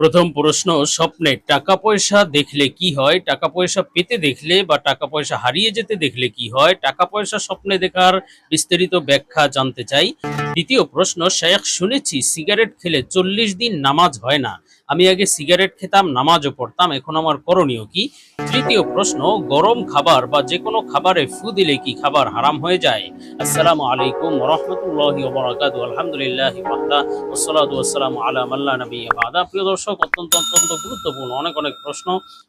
প্রথম প্রশ্ন, স্বপ্নে টাকা পয়সা দেখলে কি হয়? টাকা পয়সা পেতে দেখলে বা টাকা পয়সা হারিয়ে যেতে দেখলে কি হয়? টাকা পয়সা স্বপ্নে দেখার বিস্তারিত ব্যাখ্যা জানতে চাই। দ্বিতীয় প্রশ্ন শেখ শুনেছি, সিগারেট খেলে চল্লিশ দিন নামাজ হয় না। আমি আগে সিগারেট খেতাম, নামাজও পড়তাম, এখন আমার করণীয় কি? তৃতীয় প্রশ্ন, গরম খাবার বা যে কোনো খাবারে ফু দিলে কি খাবার হারাম হয়ে যায়? আসসালামু আলাইকুম রহমতুল্লাহি আলহামদুলিল্লাহ ওয়াহদা, ওসসালাতু আলা মাল্লা নবিয়্যা বাদা। প্রিয় দর্শক, অত্যন্ত অত্যন্ত গুরুত্বপূর্ণ, অনেক অনেক প্রশ্ন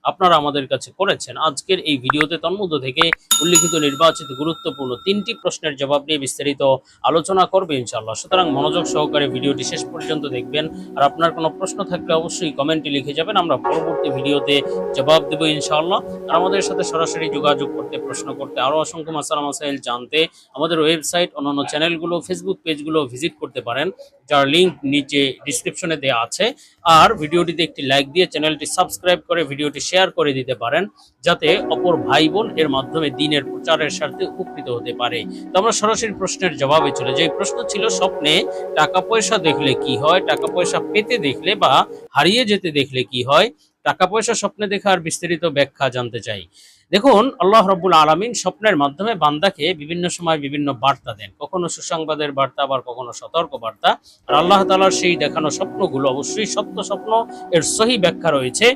আপনারা আমাদের কাছে করেছেন। আজকের এই ভিডিওতে তন্মধ্য থেকে উল্লিখিত নির্বাচিত গুরুত্বপূর্ণ তিনটি প্রশ্নের জবাব নিয়ে বিস্তারিত আলোচনা করবে ইনশাআল্লাহ। সুতরাং মনোযোগ সহকারে ভিডিওটি শেষ পর্যন্ত দেখবেন। আর আপনার কোনো প্রশ্ন থাকলে অবশ্যই কমেন্টে লিখে যাবেন। আমরা পরবর্তী ভিডিওতে জবাব দেবো ইনশাআল্লাহ। আর আমাদের সাথে সরাসরি যোগাযোগ করতে, প্রশ্ন করতে আরও অসংখ্য মাসালা মাসাইল জানতে আমাদের ওয়েবসাইট, অন্যান্য চ্যানেলগুলো, ফেসবুক পেজগুলো ভিজিট করতে পারেন, যার লিংক নিচে ডিসক্রিপশনে দেওয়া আছে। আর ভিডিওটিতে একটি লাইক দিয়ে চ্যানেলটি সাবস্ক্রাইব করে ভিডিওটি শেয়ার করে দিতে পারেন, যাতে অপর ভাই বোন এর মাধ্যমে দিনের প্রচারের স্বার্থে উপকৃত হতে পারে। তো আমরা সরাসরি প্রশ্নের জবাবে চলে যাই। প্রশ্ন ছিল, স্বপ্নে টাকা পয়সা দেখলে কি হয়? টাকা পয়সা পেতে দেখলে বা হারিয়ে যেতে দেখলে কি হয়? টাকা পয়সা স্বপ্নে দেখার বিস্তারিত ব্যাখ্যা জানতে চাই। দেখুন, আল্লাহ রব্বুল আলমিন স্বপ্নের মাধ্যমে বান্দাকে বিভিন্ন সময় বিভিন্ন বার্তা দেন। কখনো সুসংবাদের বার্তা, আবার কখনো সতর্ক বার্তা আর আল্লাহ তালার সেই দেখানো স্বপ্নগুলো অবশ্যই সত্য স্বপ্ন এর সহি ব্যাখ্যা রয়েছে।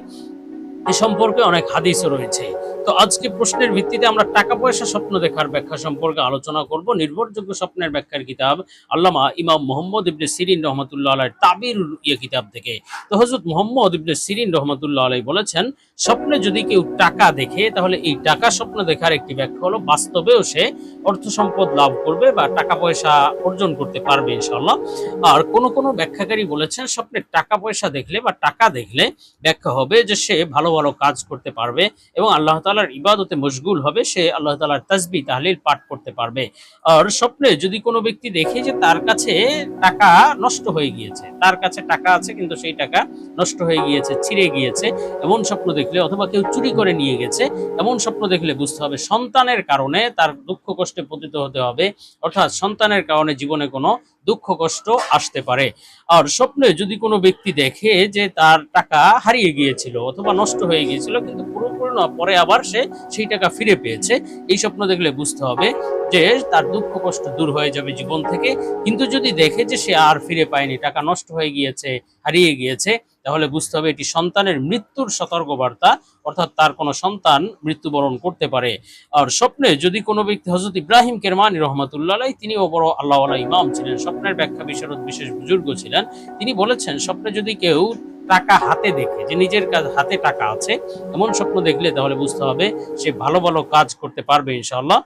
এ সম্পর্কে অনেক হাদিসও রয়েছে। তো আজকে প্রশ্নের ভিত্তিতে আমরা টাকা পয়সা স্বপ্ন দেখার ব্যাখ্যা সম্পর্কে আলোচনা করব। নির্ভরযোগ্য স্বপ্নের ব্যাখ্যার কিতাব আল্লামা ইমাম মোহাম্মদ ইবনে সিরিন রহমতুল্লাহ আলাই তাবির ইয়ে কিতাব থেকে। তো হজরত মোহাম্মদ ইবনে সিরিন রহমতুল্লাহ আলাই বলেছেন, স্বপ্নে যদি কেউ টাকা দেখে, তাহলে এই টাকা স্বপ্ন দেখার একটি ব্যাখ্যা হলো, বাস্তবেও সে অর্থ সম্পদ লাভ করবে বা টাকা পয়সা অর্জন করতে পারবে ইনশাল্লাহ আর কোন কোন ব্যাখ্যাকারী বলেছেন, স্বপ্নে টাকা পয়সা দেখলে বা টাকা দেখলে ব্যাখ্যা হবে যে সে ভালো ভালো কাজ করতে পারবে এবং আল্লাহ তালার ইবাদতে মশগুল হবে, সে আল্লাহ তালার তাসবি, তাহলিল পাঠ করতে পারবে। আর স্বপ্নে যদি কোনো ব্যক্তি দেখে যে তার কাছে টাকা নষ্ট হয়ে গিয়েছে, তার কাছে টাকা আছে কিন্তু সেই টাকা নষ্ট হয়ে গিয়েছে, ছিঁড়ে গিয়েছে, এমন স্বপ্ন দেখলে অথবা কেউ চুরি করে নিয়ে গেছে, এমন স্বপ্ন দেখলে বুঝতে হবে সন্তানের কারণে তার দুঃখ কষ্টে পতিত হতে হবে, অর্থাৎ সন্তানের কারণে জীবনে কোনো দুঃখ, কষ্ট আসতে পারে। আর স্বপ্নে যদি কোনো ব্যক্তি দেখে যে তার টাকা হারিয়ে গিয়েছিল অথবা নষ্ট হয়ে গিয়েছিল, কিন্তু পুরোপুরি না পরে আবার সে সেই টাকা ফিরে পেয়েছে, এই স্বপ্ন দেখলে বুঝতে হবে যে তার দুঃখ, কষ্ট দূর হয়ে যাবে জীবন থেকে। কিন্তু যদি দেখে যে সে আর ফিরে পায়নি, টাকা নষ্ট হয়ে গিয়েছে, হারিয়ে গিয়েছে তাহলে বুঝতে হবে এটি সন্তানের মৃত্যুর সতর্কবার্তা, অর্থাৎ তার কোনো সন্তান মৃত্যুবরণ করতে পারে। আর স্বপ্নে যদি কোনো ব্যক্তি হজরত ইব্রাহিম কেরমানি রহমতুল্লাহ তিনিও বড় আল্লাহ ইমাম ছিলেন, স্বপ্নের ব্যাখ্যা বিশারদ বিশেষ বুজুর্গ ছিলেন, তিনি বলেছেন, স্বপ্নে যদি কেউ টাকা হাতে দেখে, যে নিজের কাজ হাতে টাকা আছে, এমন স্বপ্ন দেখলে তাহলে বুঝতে হবে সে ভালো ভালো কাজ করতে পারবে ইনশাল্লাহ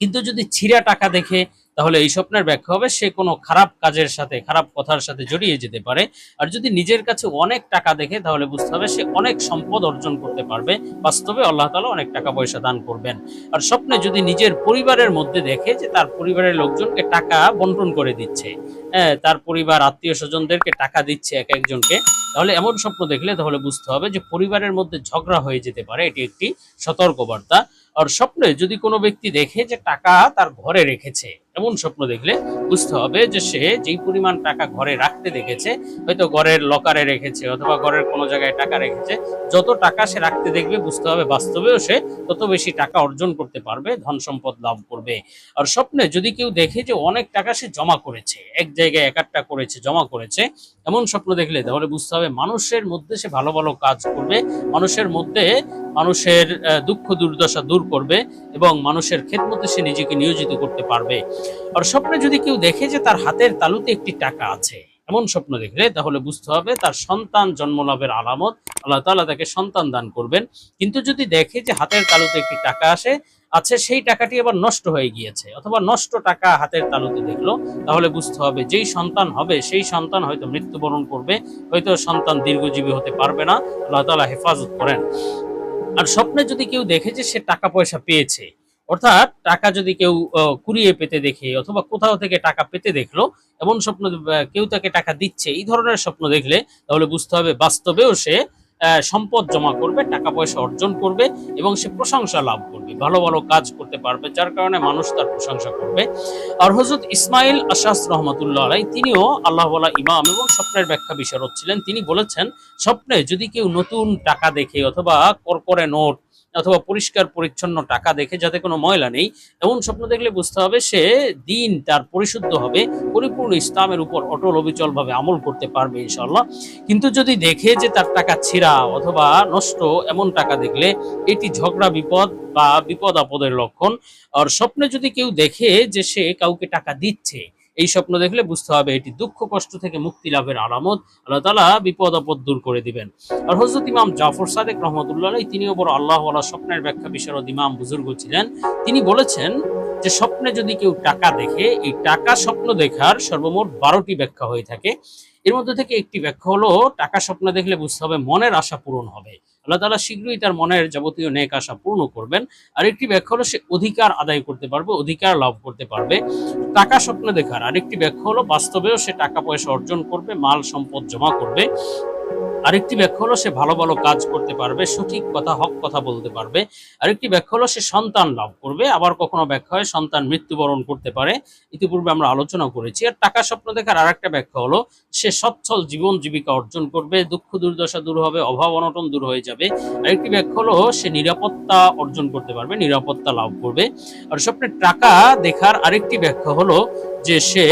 কিন্তু যদি ছিঁড়া টাকা দেখে তাহলে এই স্বপ্নের ব্যাখ্যা হবে, সে কোনো খারাপ কাজের সাথে, খারাপ কথার সাথে জড়িয়ে যেতে পারে। আর যদি নিজের কাছে অনেক টাকা দেখে, তাহলে বুঝতে হবে সে অনেক সম্পদ অর্জন করতে পারবে। বাস্তবে আল্লাহ তালা অনেক টাকা পয়সা দান করবেন। আর স্বপ্নে যদি নিজের পরিবারের মধ্যে দেখে যে তার পরিবারের লোকজনকে টাকা বন্টন করে দিচ্ছে হ্যাঁ তার পরিবার, আত্মীয় স্বজনদেরকে টাকা দিচ্ছে এক একজনকে, তাহলে এমন স্বপ্ন দেখলে তাহলে বুঝতে হবে যে পরিবারের মধ্যে ঝগড়া হয়ে যেতে পারে। এটি একটি সতর্কবার্তা। আর স্বপ্নে যদি কোনো ব্যক্তি দেখে যে টাকা তার ঘরে রেখেছে এমন স্বপ্ন দেখলে বুঝতে হবে যে সে যেই পরিমাণ টাকা ঘরে রাখতে দেখেছে, হয়তো ঘরের লকারে রেখেছে অথবা ঘরের কোনো জায়গায় টাকা রেখেছে, যত টাকা সে রাখতে দেখবে বুঝতে হবে বাস্তবেও সে তত বেশি টাকা অর্জন করতে পারবে, ধন সম্পদ লাভ করবে। আর স্বপ্নে যদি কেউ দেখে যে অনেক টাকা সে জমা করেছে, এক জায়গায় এক একাট্টা করেছে, জমা করেছে, এমন স্বপ্ন দেখলে তাহলে বুঝতে হবে মানুষের মধ্যে সে ভালো ভালো কাজ করবে, মানুষের মধ্যে মানুষের দুঃখ দুর্দশা দূর করবে এবং মানুষের খেদমতে সে নিজেকে নিয়োজিত করতে পারবে। আর স্বপ্নে যদি কেউ দেখে যে তার হাতের তালুতে একটি টাকা আছে, এমন স্বপ্ন দেখলে তাহলে বুঝতে হবে তার সন্তান জন্ম লাভের আলামত, আল্লাহ তাআলা তাকে সন্তান দান করবেন। কিন্তু যদি দেখে যে হাতের তালুতে একটি টাকা আসে, আছে সেই টাকাটি আবার নষ্ট হয়ে গিয়েছে, অথবা নষ্ট টাকা হাতের তালুতে দেখল, তাহলে বুঝতে হবে যেই সন্তান হবে, সেই সন্তান হয়তো মৃত্যুবরণ করবে, হয়তো সন্তান দীর্ঘজীবী হতে পারবে না, আল্লাহ তাআলা হেফাজত করেন। আর স্বপ্নে যদি কেউ দেখে যে সে টাকা পয়সা পেয়েছে অর্থাৎ টাকা যদি কেউ কুড়িয়ে পেতে দেখে অথবা কোথাও থেকে টাকা পেতে দেখল, এমন স্বপ্ন কেউ তাকে টাকা দিচ্ছে, এই ধরনের স্বপ্ন দেখলে তাহলে বুঝতে হবে বাস্তবেও সে সম্পদ জমা করবে, টাকা পয়সা অর্জন করবে এবং সে প্রশংসা লাভ করবে, ভালো ভালো কাজ করতে পারবে, যার কারণে মানুষ তার প্রশংসা করবে। আর হজরত ইসমাইল আশাস রহমতুল্লাহ আলাই তিনিও আল্লাহ ইমাম এবং স্বপ্নের ব্যাখ্যা বিশারদ ছিলেন। তিনি বলেছেন, স্বপ্নে যদি কেউ নতুন টাকা দেখে অথবা করকরে নোট অথবা পরিষ্কার পরিচ্ছন্ন টাকা দেখে যাতে কোনো ময়লা নেই, এমন স্বপ্ন দেখলে বুঝতে হবে সে দিন তার পরিশুদ্ধ হবে, পরিপূর্ণ ইসলামের উপর অটল অবিচল ভাবে আমল করতে পারবে ইনশাল্লাহ কিন্তু যদি দেখে যে তার টাকা ছিঁড়া অথবা নষ্ট, এমন টাকা দেখলে এটি ঝগড়া, বিপদ বা বিপদ আপদের লক্ষণ। আর স্বপ্নে যদি কেউ দেখে যে সে কাউকে টাকা দিচ্ছে এই স্বপ্ন দেখলে বুঝতে হবে এটি দুঃখ, কষ্ট থেকে মুক্তি লাভের আলামত। আল্লাহ তালা বিপদ, আপদ দূর করে দিবেন। আর হজরত ইমাম জাফর সাদেক রহমতুল্লাহ তিনিও বড় আল্লাহ স্বপ্নের ব্যাখ্যা বিশারদ ইমাম বুজুর্গ ছিলেন। তিনি বলেছেন যে, স্বপ্নে যদি কেউ টাকা দেখে, এই টাকা স্বপ্ন দেখার সর্বমোট বারোটি ব্যাখ্যা হয়ে থাকে। এর মধ্যে থেকে একটি ব্যাখ্যা হলো, টাকা স্বপ্ন দেখলে বুঝতে হবে মনের আশা পূরণ হবে। আল্লাহ তালা শীঘ্রই তার মনের যাবতীয় নেক আশা পূর্ণ করবেন। আর একটি ব্যাখ্যা হলো, সে অধিকার আদায় করতে পারবে, অধিকার লাভ করতে পারবে। টাকা স্বপ্ন দেখার আরেকটি ব্যাখ্যা হলো, বাস্তবেও সে টাকা পয়সা অর্জন করবে, মাল সম্পদ জমা করবে। আরেকটি ব্যাখ্যা হলো, সে ভালো ভালো কাজ করতে পারবে, সঠিক কথা, হক কথা বলতে পারবে। আরেকটি ব্যাখ্যা হলো, সে সন্তান লাভ করবে, আবার কখনো ব্যাখ্যা হয় সন্তান মৃত্যুবরণ করতে পারে। ইতিপূর্বে আমরা আলোচনা করেছি, আর টাকা স্বপ্ন দেখার আরেকটা ব্যাখ্যা হলো, সে সচ্ছল জীবন জীবিকা অর্জন করবে, দুঃখ দুর্দশা দূর হবে, অভাব অনটন দূর হয়ে যাবে। আরেকটি ব্যাখ্যা হলো, সে নিরাপত্তা অর্জন করতে পারবে, নিরাপত্তা লাভ করবে। আর স্বপ্নে টাকা দেখার আরেকটি ব্যাখ্যা হলো, যে সে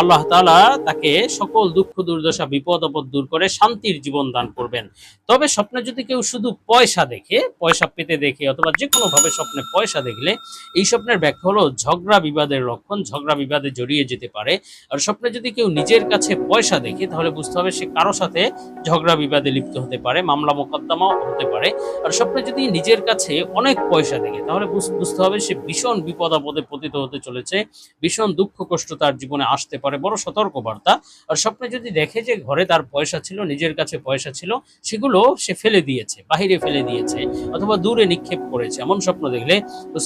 আল্লাহ তাআলা তাকে সকল দুঃখ দুর্দশা, বিপদ আপদ দূর করে শান্তির জীবন দান করবেন। তবে স্বপ্নে যদি কেউ শুধু পয়সা দেখে, পয়সা পেতে দেখে অথবা যে কোনো ভাবে স্বপ্নে পয়সা দেখলে, এই স্বপ্নের ব্যাখ্যা হলো ঝগড়া বিবাদের লক্ষণ, ঝগড়া বিবাদে জড়িয়ে যেতে পারে। আর স্বপ্নে যদি কেউ নিজের কাছে পয়সা দেখে, তাহলে বুঝতে হবে সে কারও সাথে ঝগড়া বিবাদে লিপ্ত হতে পারে, মামলা মোকদ্দমাও হতে পারে। আর স্বপ্নে যদি নিজের কাছে অনেক পয়সা দেখে, তাহলে বুঝতে হবে সে ভীষণ বিপদ আপদে পতিত হতে চলেছে, ভীষণ দুঃখ কষ্ট তার জীবনে আসতে পারে, বড় সতর্ক বার্তা আর স্বপ্নে যদি দেখে যে ঘরে তার পয়সা ছিল, নিজের কাছে পয়সা ছিল, সেগুলো সে ফেলে দিয়েছে, বাহিরে ফেলে দিয়েছে অথবা দূরে নিক্ষেপ করেছে। এমন স্বপ্ন দেখলে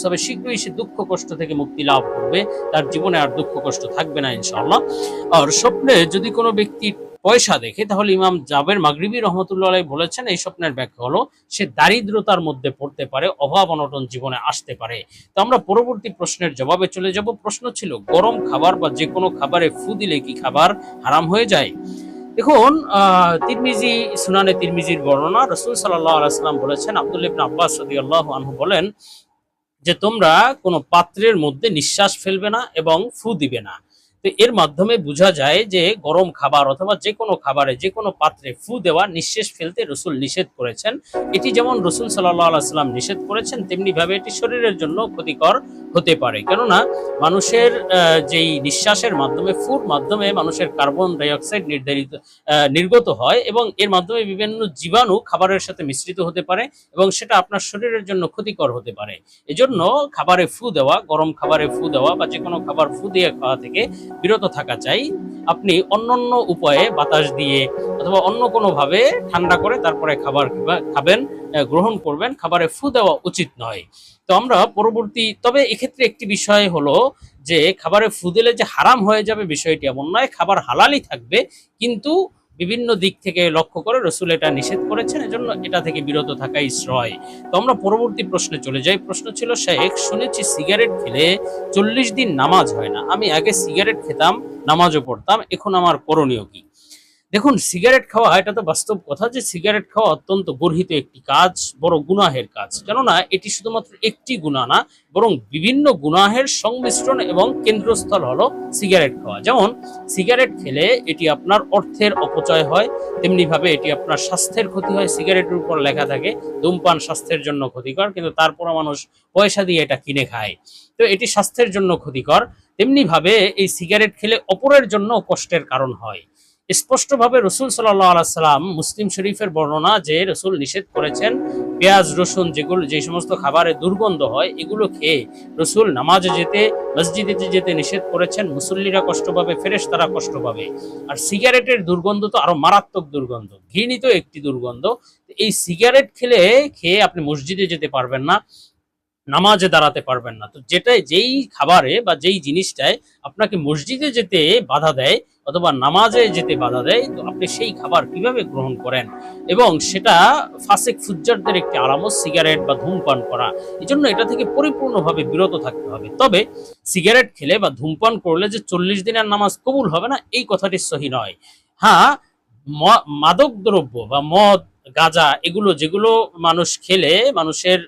হবে শীঘ্রই সে দুঃখ কষ্ট থেকে মুক্তি লাভ করবে। তার জীবনে আর দুঃখ কষ্ট থাকবে না, ইনশাআল্লাহ। আর স্বপ্নে যদি কোনো ব্যক্তি পয়সা দেখে, তাহলে ইমাম জাবের মাগরিবি রহমতুল্লাহ বলেছেন, এই স্বপ্নের ব্যাখ্যা হলো, সে দারিদ্রতার মধ্যে পড়তে পারে, অভাব অনটন জীবনে আসতে পারে। তো আমরা পরবর্তী প্রশ্নের জবাবে চলে যাব। প্রশ্ন ছিল, গরম খাবার বা যে কোনো খাবারে ফু দিলে কি খাবার হারাম হয়ে যায়? দেখুন তিরমিজি, সুনানে তিরমিজির বর্ণনা রসুল সাল্লাহ বলেছেন, আব্দুল ইবিন আব্বাস আনহু বলেন যে তোমরা কোনো পাত্রের মধ্যে নিঃশ্বাস ফেলবে না এবং ফু দিবে না। তো এর মাধ্যমে বোঝা যায় যে গরম খাবার অথবা যে কোনো খাবারে, যে কোনো পাত্রে ফু দেওয়া নিঃশ্বাস ফেলতে রসুল নিষেধ করেছেন। এটি যেমন রসুল সাল্লাহ আলাইসাল্লাম নিষেধ করেছেন তেমনি ভাবে এটি শরীরের জন্য ক্ষতিকর হতে পারে। কেননা মানুষের যেই নিঃশ্বাসের মাধ্যমে, ফুর মাধ্যমে মানুষের কার্বন ডাইঅক্সাইড নির্ধারিত নির্গত হয় এবং এর মাধ্যমে বিভিন্ন জীবাণু খাবারের সাথে মিশ্রিত হতে পারে এবং সেটা আপনার শরীরের জন্য ক্ষতিকর হতে পারে। এজন্য খাবারে ফু দেওয়া, গরম খাবারে ফু দেওয়া বা যে কোনো খাবার ফু দিয়ে খাওয়া থেকে বিরত থাকা চাই। আপনি অন্য অন্য উপায়ে বাতাস দিয়ে অথবা অন্য কোনোভাবে ঠান্ডা করে তারপরে খাবার খাবেন গ্রহণ করবেন, খাবারে ফু দেওয়া উচিত নয়। তো আমরা পরবর্তী, তবে এক্ষেত্রে একটি বিষয় হলো যে, খাবারে ফু দিলে যে হারাম হয়ে যাবে বিষয়টি এমন নয়, খাবার হালালই থাকবে, কিন্তু বিভিন্ন দিক থেকে লক্ষ্য করে রসুল এটা নিষেধ করেছেন, এজন্য এটা থেকে বিরত থাকাই শ্রয়। তো আমরা পরবর্তী প্রশ্নে চলে যাই। প্রশ্ন ছিল, শেখ, শুনেছি সিগারেট খেলে চল্লিশ দিন নামাজ হয় না। আমি আগে সিগারেট খেতাম, নামাজও পড়তাম, এখন আমার করণীয় কি? দেখুন সিগারেট খাওয়া এটা তো বাস্তব কথা যে সিগারেট খাওয়া অত্যন্ত গর্হিত একটি কাজ, বড় গুনাহের কাজ। কেননা, এটি শুধুমাত্র একটি গুনাহ না, বরং বিভিন্ন গুনাহের সংমিশ্রণ এবং কেন্দ্রস্থল হলো সিগারেট খাওয়া। যেমন সিগারেট খেলে এটি আপনার অর্থের অপচয় হয় তেমনি ভাবে এটি আপনার স্বাস্থ্যের ক্ষতি হয় সিগারেটের উপর লেখা থাকে, ধূমপান স্বাস্থ্যের জন্য ক্ষতিকর, কিন্তু তারপরও মানুষ পয়সা দিয়ে এটা কিনে খায়। তো এটি স্বাস্থ্যের জন্য ক্ষতিকর তেমনি ভাবে এই সিগারেট খেলে অপরের জন্য কষ্টের কারণ হয়। স্পষ্টভাবে রসুল সাল্লাহ আলাইসাল্লাম মুসলিম শরীফের বর্ণনা যে রসুল নিষেধ করেছেন, পেঁয়াজ, রসুন যেগুলো যে সমস্ত খাবারে দুর্গন্ধ হয়, এগুলো খেয়ে রসুল নামাজে যেতে, মসজিদে যেতে নিষেধ করেছেন। মুসল্লিরা কষ্ট পাবে ফেরেশ তারা কষ্ট পাবে। আর সিগারেটের দুর্গন্ধ তো আরও মারাত্মক দুর্গন্ধ, ঘৃণিত একটি দুর্গন্ধ। এই সিগারেট খেলে খেয়ে আপনি মসজিদে যেতে পারবেন না, নামাজে দাঁড়াতে পারবেন না। তো যেটাই যেই খাবারে বা যেই জিনিসটায় আপনাকে মসজিদে যেতে বাধা দেয় অথবা নামাজে যেতে বাধা দেয়, তো আপনি সেই খাবার কীভাবে গ্রহণ করেন? এবং সেটা ফাসেক ফুজ্জারদের একটি আলামত সিগারেট বা ধূমপান করা এই জন্য এটা থেকে পরিপূর্ণভাবে বিরত থাকতে হবে। তবে সিগারেট খেলে বা ধূমপান করলে যে চল্লিশ দিনের নামাজ কবুল হবে না, এই কথাটি সহি নয়। হ্যাঁ মাদক দ্রব্য বা মদ গাঁজা, এগুলো যেগুলো মানুষ খেলে, মানুষের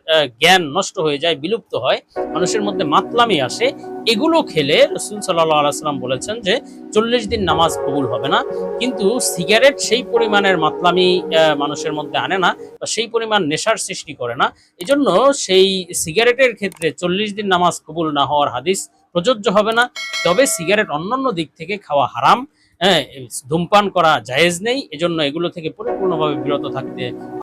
জ্ঞান নষ্ট হয়ে যায়, বিলুপ্ত হয়, মানুষের মধ্যে মাতলামি আসে, এগুলো খেলে রসুল সাল্লাম বলেছেন যে চল্লিশ দিন নামাজ কবুল হবে না। কিন্তু সিগারেট সেই পরিমাণের মাতলামি মানুষের মধ্যে আনে না বা সেই পরিমাণ নেশার সৃষ্টি করে না। এজন্য সেই সিগারেটের ক্ষেত্রে চল্লিশ দিন নামাজ কবুল না হওয়ার হাদিস প্রযোজ্য হবে না। তবে সিগারেট অন্যান্য দিক থেকে খাওয়া হারাম। হ্যাঁ ধূমপান করা জায়েজ নেই এজন্য এগুলো থেকে পরিপূর্ণভাবে বিরত থাকতে